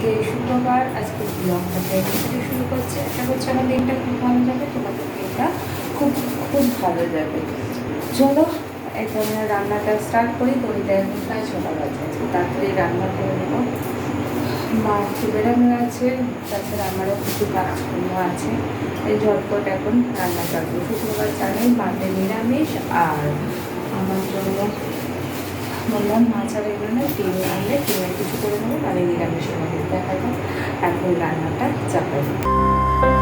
আজকে শুক্রবার, আজকে ব্লগটা ট্রেনিং থেকে শুরু করছে। আশা করছি আমার দিনটা খুব ভালো যাবে, তোমাদের দিনটা খুব খুব ভালো যাবে। চলো, এখানে রান্নাটা স্টার্ট করি দড়িতে এখন প্রায় ছটা বাজে। আজকে তাড়াতাড়ি রান্না করে নেব। মা একটু বেরোনো আছে, তাছাড়া আমারও কিছু কাজকর্ম আছে। এই ঝটপট এখন রান্না করব। শুক্রবার জানেই মাঠে নিরামিষ আর আমার জন্য বললাম মাছ আর এগুলো না ডিম আনলে ডিমের কিছু করে নেব এই নিরামিষের মধ্যে দেখা যাক এখন রান্নাটা চাপাবো।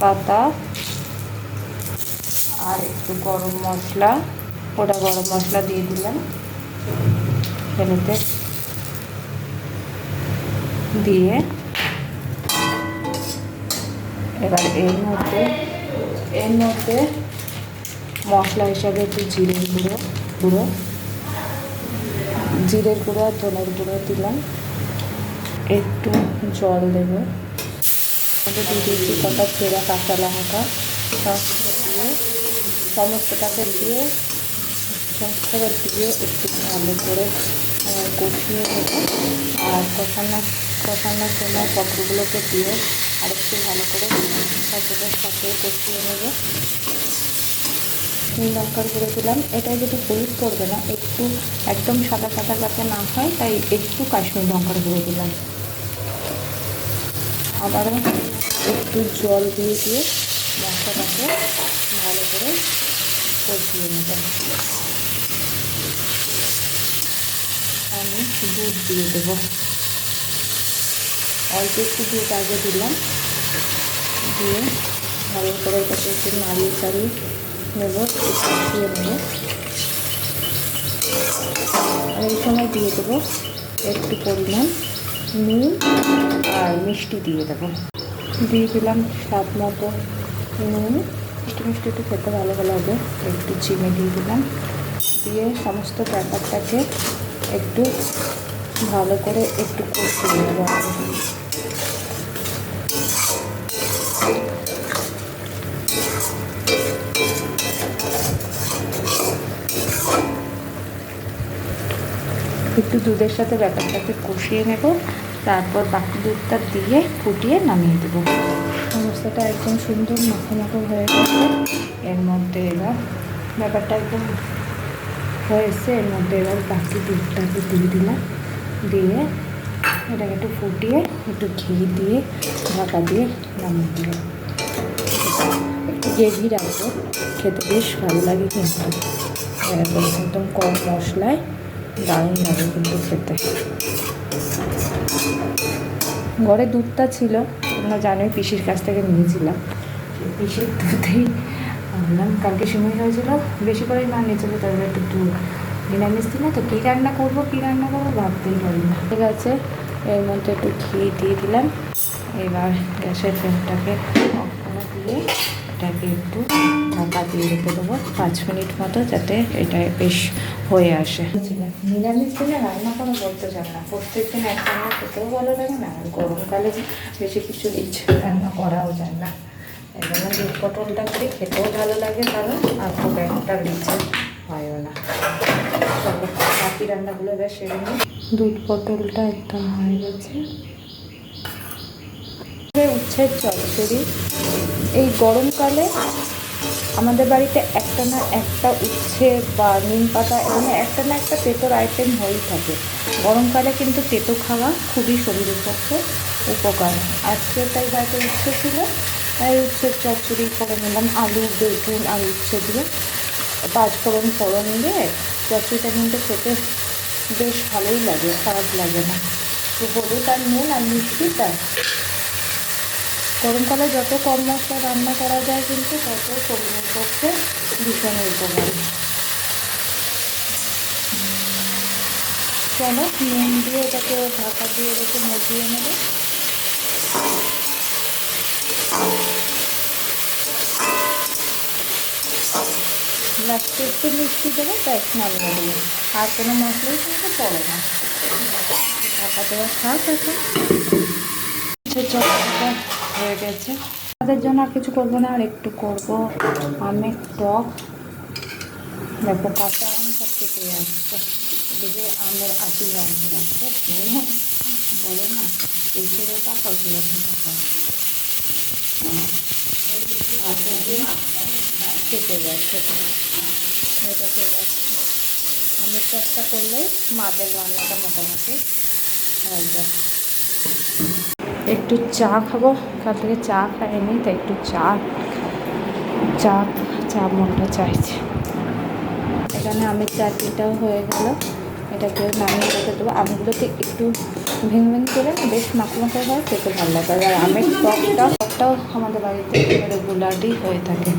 তেজপাতা আর একটু গরম মশলা, ওটা গরম মশলা দিয়ে দিলাম। তেলেতে দিয়ে এবার এর মধ্যে এর মধ্যে মশলা হিসাবে একটু জিরের গুঁড়ো গুঁড়ো জিরের গুঁড়ো আর ধনের গুঁড়ো দিলাম। একটু জল দেবো। মধ্যে দিয়ে দিয়েছি কটা ছেঁড়া কাঁচা লঙ্কা সমস্ত দিয়ে সমস্তটাকে দিয়ে সমস্তটা দিয়ে একটু ভালো করে কষিয়ে নেব। আর কষানো কষানোর সময় পটলগুলোকে দিয়ে আরেকটু ভালো করে পটলের সাথে কষিয়ে নেব। লঙ্কার গুঁড়ো দিলাম। এটা যদি হলুদ পড়বে না, একটু একদম সাদা সাদা যাতে না হয়, তাই একটু কাশ্মীর লঙ্কার গুঁড়ো দিলাম। আবারও একটু জল দিয়ে দিয়ে মশলাটাকে ভালো করে কষিয়ে নেব। আমি দুধ দিয়ে দেবো। অল্প একটু দুধ আগে দিলাম। দিয়ে ভালো করে এটাকে একটু নাড়িয়ে চাড়িয়ে নেব কষিয়ে নেব। আর এই সময় দিয়ে দেবো একটু পরিমাণ নুন আর মিষ্টি দিয়ে দেবো। দিয়ে দিলাম স্বাদ মতো। নুন, মিষ্টি মিষ্টি একটু খেতে ভালো হবে একটু চিনি দিয়ে দিলাম। দিয়ে সমস্ত ব্যাপারটাকে একটু ভালো করে একটু কষিয়ে নেব। একটু দুধের সাথে ব্যাপারটাকে কষিয়ে নেব। তারপর বাকি দুধটা দিয়ে ফুটিয়ে নামিয়ে দেবো। সমস্তটা একদম সুন্দর মাখো মাখো হয়ে গেছে। এর মধ্যে এবার ব্যাপারটা একদম হয়েছে, এর মধ্যে এবার বাকি দুধটাকে দিয়ে দিলাম। দিয়ে এটাকে একটু ফুটিয়ে একটু ঘি দিয়ে, ঢাকা দিয়ে নামিয়ে দিলাম একটু গ্রেভি রাখব। খেতে বেশ ভালো লাগে কিন্তু। এরকম একদম কম মশলায় দারুণ লাগে কিন্তু খেতে। ঘরে দুধটা ছিল, তোমরা জানোই পিসির কাছ থেকে নিয়েছিলাম। পিসির দুধেই আনলাম। কালকে সময় হয়েছিল, বেশি করে না নিয়েছিল তারপরে একটু দুধ নিরামিষ দিনে তো কী রান্না করব, কী রান্না করব ভাবতেই পারি না। ঠিক আছে, এর মধ্যে একটু ঘি দিয়ে দিলাম। এবার গ্যাসের ফ্লেমটাকে অফ করে দিয়ে এটাকে একটু ঢাকা দিয়ে রেখে দেবো পাঁচ মিনিট মতো যাতে এটা বেশ হয়ে আসে। নিরামিষ দিনে রান্না করা বলতে চান না। প্রত্যেক দিন এক রান্না খেতেও ভালো লাগে না আর গরমকালে বেশি কিছু ইচ্ছে রান্না করাও যায় না। এই জন্য দুধ পটলটা করে খেতেও ভালো লাগে কারণ আর খুব একটা ইচ্ছে হয়ও না। চলো বাকি রান্নাগুলো এবার সেরে নিই। দুধ পটলটা একদম হয়ে গেছে। উচ্ছে চচ্চড়ি। এই গরমকালে আমাদের বাড়িতে একটা না একটা উচ্ছে বা নিম পাতা মানে একটা না একটা তেঁতোর আইটেম হয়েই থাকে। গরমকালে কিন্তু তেঁতো খাওয়া খুবই শরীরের পক্ষে উপকার। আজকে তাই বাড়িতে উচ্ছে ছিল, তাই উচ্ছের চচ্চড়ি করে নিলাম, আলু, বেগুন আর উচ্ছে দিয়ে। পাঁচ ফোড়ন দিয়ে চচ্চড়িটা কিন্তু খেতে বেশ ভালোই লাগে, খারাপ লাগে না। তো হলুদ আর নুন আর মিষ্টি তাই গরমকালে যত কম মশলা রান্না করা যায় কিন্তু তত শরীরের পক্ষে ভীষণ উপকারী। চলো নুন দিয়ে এটাকে ঢাকা দিয়ে রেখে মজিয়ে নেবে। লাস্টে একটু মিষ্টি দেবো তাই নামিয়ে দেবো আর কোনো মশলাই কিন্তু পড়ে না। ঢাকা দেওয়া থাক এখন। হয়ে গেছে। তাদের জন্য আর কিছু করব না, আর একটু করব। আমের টক, দেখো কাঁচা আম সব কেটে আসছে। এদিকে আমের রাখবে রাখছে বলে না, এই ছেড়ে টাকা সেরকম টাকা কেটে যাচ্ছে এটাকে আমের টকটা করলে মাদের রান্নাটা মোটামুটি হয়ে যায়। একটু চা খাব। কাল থেকে চা খাইনি, তাই একটু চা চা চা মনটা চাইছে। এখানে আমের চাটনিটাও হয়ে গেল। এটাকে নামিয়ে রেখে দেবো। আমগুলোকে একটু ভেঙে ভেঙে করে বেশ মাখো মাখো হয়, খেতে ভালো লাগে। আর আমের টকটা টকটাও আমাদের বাড়িতে রেগুলারই হয়ে থাকে।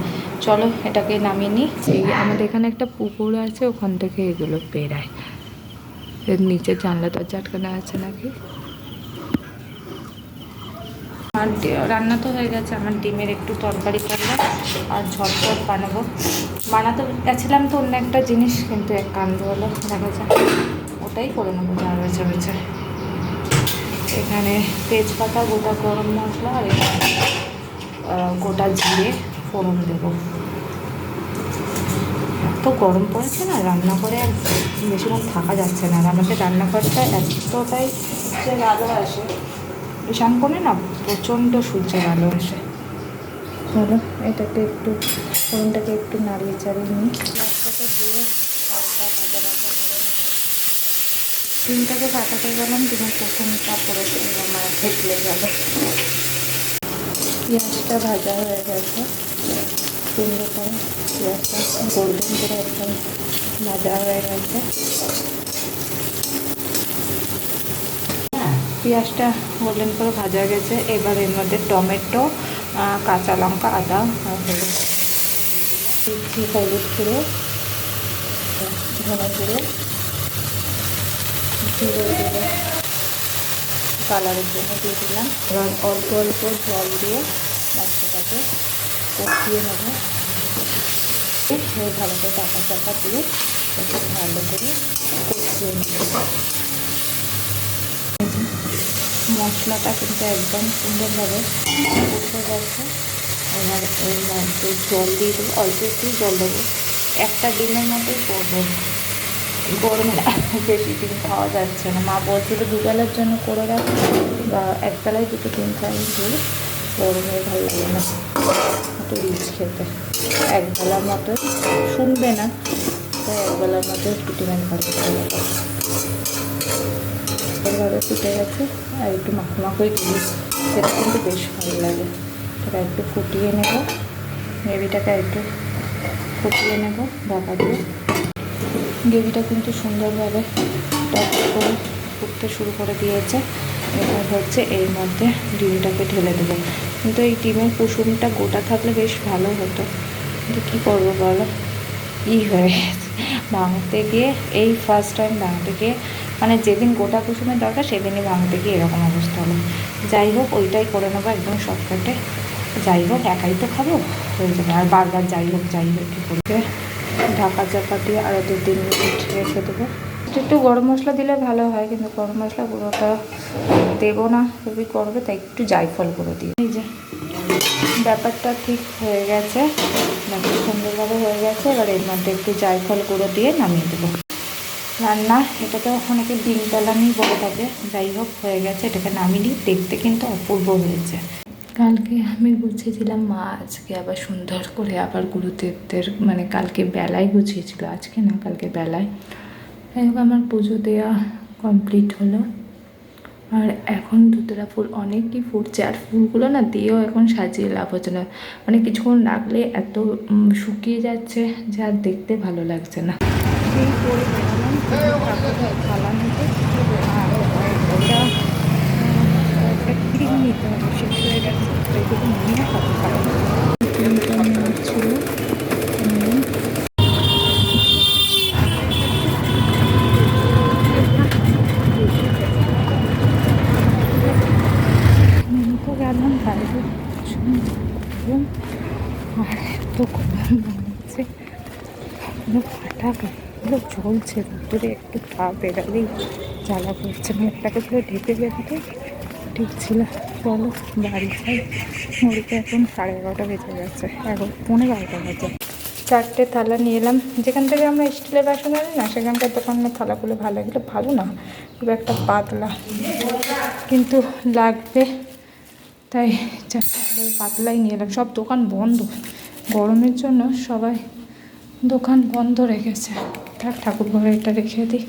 চলো, এটাকে নামিয়ে নিই। এই আমাদের এখানে একটা পুকুর আছে, ওখান থেকে এগুলো বেরায়। এর নিচে জানলা দরজা আটকানো আছে নাকি? আর রান্না তো হয়ে গেছে, আমার ডিমের একটু তরকারি করব আর ঝটপট বানাবো। বানাতে গেছিলাম তো অন্য একটা জিনিস, কিন্তু এক কাণ্ড হলো, দেখা যায় ওটাই করে নেব যা বেছে বেছে এখানে তেজপাতা, গোটা গরম মশলা আর এখানে গোটা জিরে, ফোড়ন দেবো। এত গরম পড়েছে না, রান্না করে আর বেশিক্ষণ থাকা যাচ্ছে না। আর আমাদের রান্নাঘরটা এতটাই যে আলো আসে। ঈশান করে না প্রচণ্ড সূর্যের আলো আসে। চলো এটাকে একটু ফোনটাকে একটু নাড়িয়ে চাড়িয়ে নিই। গ্যাসটাকে দিয়ে হালকা ভাজা ভাজা করে নেব ডিমটাকে ফাটাতে গেলাম ডিমের প্রথমটা পড়েছে আমার থেতলে গেল পেঁয়াজটা ভাজা হয়ে গেছে। করে পেঁয়াজটা গোল্ডেন করে একদম ভাজা হয়ে গেছে। পেঁয়াজটা গোল্ডেন করে ভাজা গেছে। এবার এর মধ্যে টমেটো কাঁচা লঙ্কা, আদা দিচ্ছি হলুদ গুঁড়ো, ধনে গুঁড়ো কালারের জন্য দিয়ে দিলাম। এবার অল্প অল্প জল দিয়ে মশলাটাকে কষিয়ে নেব। ভালো করে টাকা চাপা দিয়ে ভালো করে কষিয়ে নেব। মশলাটা কিন্তু একদম সুন্দরভাবে কষে গেছে। এবার এর মধ্যে জল দিয়ে দেবো, অল্প একটু জল দেবো। একটা ডিমের মতোই করব। গরমে বেশি ডিম খাওয়া যাচ্ছে না। মা বলছিল দুবেলার জন্য করে রাখো বা একবেলায় দুটো ডিম খাই দিয়ে গরমে ভালো লাগে না। একটু রিচ খেতে। একবেলার মতো শুনবে না, তাই একবেলার মতো একটু ডিমের ভাজি করে ভাবে ফুটে গেছে আর একটু মাখো মাখোই দিই সেটা কিন্তু বেশ ভালো লাগে। সেটা একটু ফুটিয়ে নেব। গ্রেভিটাকে একটু ফুটিয়ে নেব ঢাকা দিয়ে গ্রেভিটা কিন্তু সুন্দরভাবে টক করে ফুটতে শুরু করে দিয়েছে। এবার হচ্ছে এর মধ্যে ডিমটাকে ঢেলে দেবো। কিন্তু এই ডিমের কুসুমটা গোটা থাকলে বেশ ভালো হতো। কিন্তু কী করব বলো? ই হয়ে গেছে। ভাঙতে গিয়ে, এই ফার্স্ট টাইম ভাঙতে গিয়ে মানে যেদিন গোটা কুসুমের দরকার, সেদিনই ভাঙতে গিয়ে এরকম অবস্থা হলো। যাই হোক, ওইটাই করে নেব একদম শর্টকাটে। যাই হোক, একাই তো খাব, হয়ে যাবে। আর বারবার যাই হোক যাই হোক, কী করবে? ঢাকা চাপা দিয়ে আরও দু তিন মিনিট রেখে দেবো। একটু গরম মশলা দিলে ভালো হয়, কিন্তু গরম মশলা পুরোটা দেবো না। খুবই করবে, তাই একটু জায়ফল করে দিই এই যে, ব্যাপারটা ঠিক হয়ে গেছে। সুন্দরভাবে হয়ে গেছে। এবার এর মধ্যে একটু জায়ফল গুঁড়ো দিয়ে নামিয়ে দেবো। রান্না এটাকে অনেকে ডিম তেলানি বলে থাকে। যাই হোক হয়ে গেছে এটাকে নামিয়ে নিই। দেখতে কিন্তু অপূর্ব হয়েছে। কালকে আমি গুছিয়েছিলাম মা আজকে আবার সুন্দর করে আবার গুরুদেবদের মানে কালকে বেলায় গুছিয়েছিল আজকে না কালকে বেলায়। যাই হোক আমার পুজো দেওয়া কমপ্লিট হলো। আর এখন ধুতরা ফুল অনেকই ফুটছে। আর ফুলগুলো না দিয়েও এখন সাজিয়ে লাভ হচ্ছে না। মানে কিছুক্ষণ রাখলে এত শুকিয়ে যাচ্ছে যে আর দেখতে ভালো লাগছে না। থালা নিতে আর ওটা একটা ক্রিম নিতে হবে শেষ হয়ে গেছে এগুলো নিয়ে হাতে খাব ক্রিমটা নেওয়ার ছিল নিলাম। নেমে তো গেলাম বাইরে শুনে আর এত গরম লাগছে জ্বলছে ভিতরে একটু তাপ বেরালেই জ্বালা করছে। মুখটাকে পুরো ঢেকে বেরোতে ঠিক ছিল চলো, বাড়ি যাই। মুড়িতে এখন সাড়ে এগারোটা বেজে গেছে। এগারো পনেরো বারোটা বাজে। চারটে থালা নিয়ে এলাম। যেখান থেকে আমরা স্টিলের বাসন আনি না, সেখানকার দোকানের থালাগুলো ভালো এগুলো ভালো না, খুব একটা পাতলা। কিন্তু লাগবে। তাই চারটে পাতলাই নিয়ে এলাম। সব দোকান বন্ধ। গরমের জন্য সবাই দোকান বন্ধ রেখেছে। থাক ঠাকুর ঘরে এটা রেখে দিই।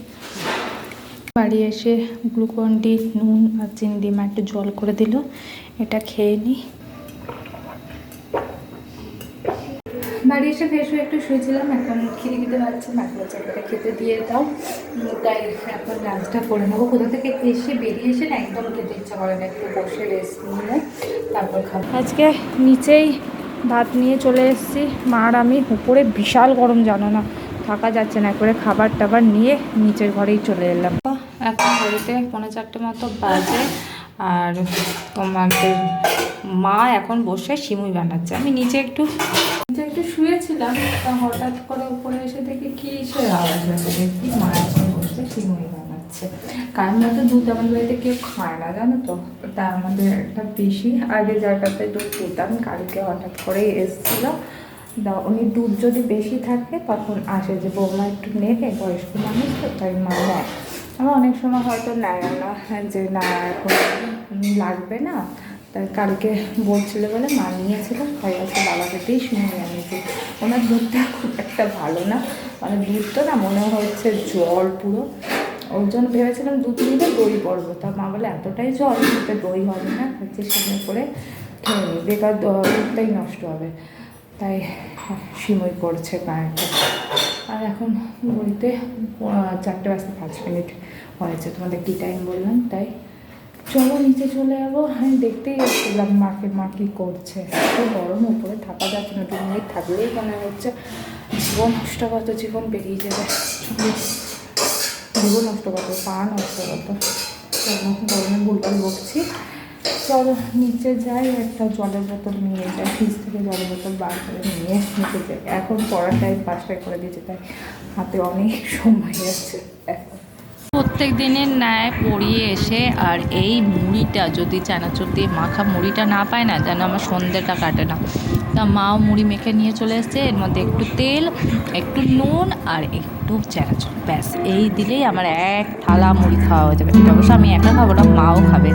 বাড়ি এসে গ্লুকন ডি নুন আর চিনি দিয়ে মা একটু জল করে দিল। এটা খেয়ে নিই বাড়ি এসে ফ্রেশ হয়ে একটু শুয়েছিলাম এখন খিদে খেতে পারছে বলছে একটা খেতে দিয়ে দাও। তাই এখন লাঞ্চটা করে নেব। কোথা থেকে এসে বেরিয়ে এসে না একদম খেতে ইচ্ছা করে না একটু বসে রেস্ট নিয়ে তারপর খাব। আজকে নিচেই ভাত নিয়ে চলে এসেছি। মার আমি উপরে বিশাল গরম জানো না? থাকা যাচ্ছে না করে খাবার টাবার নিয়ে নিচের ঘরেই চলে এলাম। এখন ঘড়িতে পৌনে চারটে মতো বাজে, আর তোমাদের মা এখন বসে সিমুই বানাচ্ছে। আমি নিচে একটু নিচে একটু শুয়েছিলাম, তা হঠাৎ করে উপরে এসে দেখি কি সে আওয়াজ হচ্ছে, দেখি মা এখন বসে সিমুই বানাচ্ছে। কারণ হয়তো দুধ আমাদের বাড়িতে কেউ খায় না, জানো তো? তা আমাদের একটা বেশি আগে যার কাছে দুধ খেতাম কালকে হঠাৎ করে এসেছিল। উনি দুধ যদি বেশি থাকে, তখন আসে যে বৌমা একটু নেবে, বয়স্ক মানুষ তো, তাই মা নেয়। আমার অনেক সময় হয়তো নেয় না যে না, এখন লাগবে না, তাই কালকে বলছিল বলে মা নিয়েছিল, তাই আজকে বাবাকে দিয়ে শুনে আনিয়েছি ওনার দুধটা খুব একটা ভালো না মানে দুধ তো না মনে হচ্ছে জল পুরো। ওর জন্য ভেবেছিলাম দুধ নিলে দই পড়ব তা মা বলে এতটাই জল, দুধে দই হবে না হচ্ছে সামনে করে খেয়ে নি, বেকার দুধটাই নষ্ট হবে। তাই সিমই পড়ছে গায়েতে আর এখন আহ, চারটে বাজতে পাঁচ মিনিট হয়েছে। তোমাদের কী টাইম বললাম? তাই চলো নিচে চলে যাব। আমি দেখতেই যাচ্ছিলাম মাকে মা কী করছে। এত গরম উপরে থাকা যাচ্ছে না। দু মিনিট থাকলেই মনে হচ্ছে জীবন নষ্ট কত জীবন বেরিয়ে যাবে। জীবন নষ্ট কত পা নষ্ট কত। গরমে ভুলভাল বকছি। চলো, নিচে যাই, একটা জলের বোতল নিয়ে যাই, ফ্রিজ থেকে জলের বোতল বার করে নিয়ে নিচে যাই। এখন পড়ার টাইম পাঁচটায় করে দিয়েছে, তাই হাতে অনেক সময় আছে। প্রত্যেক দিনের ন্যায় পড়িয়ে এসে, আর এই মুড়িটা যদি চানাচুর দিয়ে মাখা মুড়িটা না পায় না, যেন আমার সন্ধ্যেটা কাটে না। তা মাও মুড়ি মেখে নিয়ে চলে এসছে, এর মধ্যে একটু তেল, একটু নুন, আর একটু চানাচুর। ব্যাস, এই দিলেই আমার এক থালা মুড়ি খাওয়া হয়ে যাবে। অবশ্য আমি একা খাব না, মাও খাবে।